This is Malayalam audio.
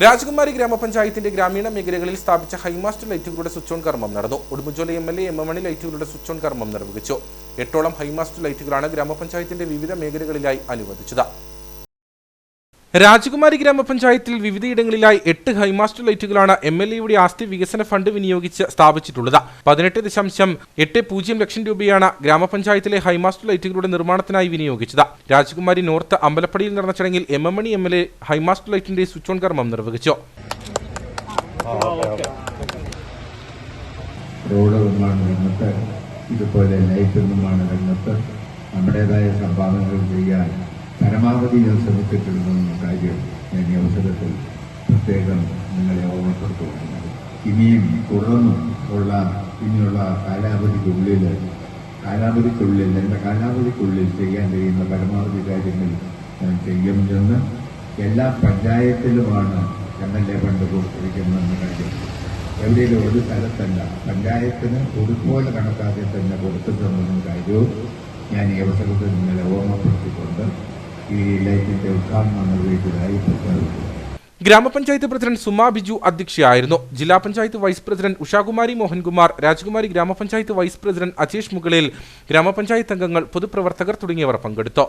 രാജകുമാരി ഗ്രാമപഞ്ചായത്തിന്റെ ഗ്രാമീണ മേഖലകളിൽ സ്ഥാപിച്ച ഹൈമാസ്റ്റ് ലൈറ്റുകളുടെ സ്വിച്ച് ഓൺ കർമ്മം നടന്നു. Udumbanchola M L A M M Mani ലൈറ്റുകളുടെ switch on കർമ്മം നിർവഹിച്ചു. എട്ടോളം ഹൈമാസ്റ്റ് ലൈറ്റുകളാണ് ഗ്രാമപഞ്ചായത്തിന്റെ വിവിധ മേഖലകളിലായി അനുവദിച്ചത്. രാജകുമാരി ഗ്രാമപഞ്ചായത്തിൽ വിവിധയിടങ്ങളിലായി എട്ട് ഹൈമാസ്റ്റ് ലൈറ്റുകളാണ് എം എൽ എയുടെ ആസ്തി വികസന ഫണ്ട് വിനിയോഗിച്ച് സ്ഥാപിച്ചിട്ടുള്ളത്. പതിനെട്ട് ദശാംശം എട്ട് പൂജ്യം ലക്ഷം രൂപയാണ് ഗ്രാമപഞ്ചായത്തിലെ ഹൈമാസ്റ്റ് ലൈറ്റുകളുടെ നിർമ്മാണത്തിനായി വിനിയോഗിച്ചത്. രാജകുമാരി നോർത്ത് അമ്പലപ്പടിയിൽ നടന്ന ചടങ്ങിൽ M M Mani M L A high mast ലൈറ്റിന്റെ സ്വിച്ച് ഓൺ കർമ്മം നിർവഹിച്ചു. നമ്മുടേതായ സംഭാവനകൾ ചെയ്യാൻ പരമാവധി ഞാൻ ശ്രമിച്ചിട്ടുണ്ടെന്ന കാര്യം ഞാൻ ഈ അവസരത്തിൽ പ്രത്യേകം നിങ്ങളെ ഓർമ്മപ്പെടുത്തുകയാണ്. ഇനിയും തുടർന്നും ഉള്ള ഇനിയുള്ള കാലാവധിക്കുള്ളിൽ കാലാവധിക്കുള്ളിൽ എന്റെ കാലാവധിക്കുള്ളിൽ ചെയ്യാൻ കഴിയുന്ന പരമാവധി കാര്യങ്ങൾ ഞാൻ ചെയ്യുമെന്ന് എല്ലാ പഞ്ചായത്തിലുമാണ് എം എൽ എ ഫണ്ട് കൊടുത്തിരിക്കുന്നതെന്ന കാര്യം. എവിടെയും ഒരു സ്ഥലത്തല്ല പഞ്ചായത്തിന് ഒരുപോലെ കണക്കാക്കി തന്നെ കൊടുത്തിട്ടുണ്ടെന്ന കാര്യവും ഞാൻ ഈ അവസരത്തിൽ നിങ്ങളെ ഓർമ്മപ്പെടുത്തിക്കൊണ്ട് ഗ്രാമപഞ്ചായത്ത് പ്രസിഡന്റ് സുമ ബിജു അധ്യക്ഷയായിരുന്നു. ജില്ലാ പഞ്ചായത്ത് വൈസ് പ്രസിഡന്റ് ഉഷാകുമാരി മോഹൻകുമാർ രാജകുമാരി ഗ്രാമപഞ്ചായത്ത് വൈസ് പ്രസിഡന്റ് അജേഷ് മുകളിൽ ഗ്രാമപഞ്ചായത്ത് അംഗങ്ങൾ പൊതുപ്രവർത്തകർ തുടങ്ങിയവർ പങ്കെടുത്തു.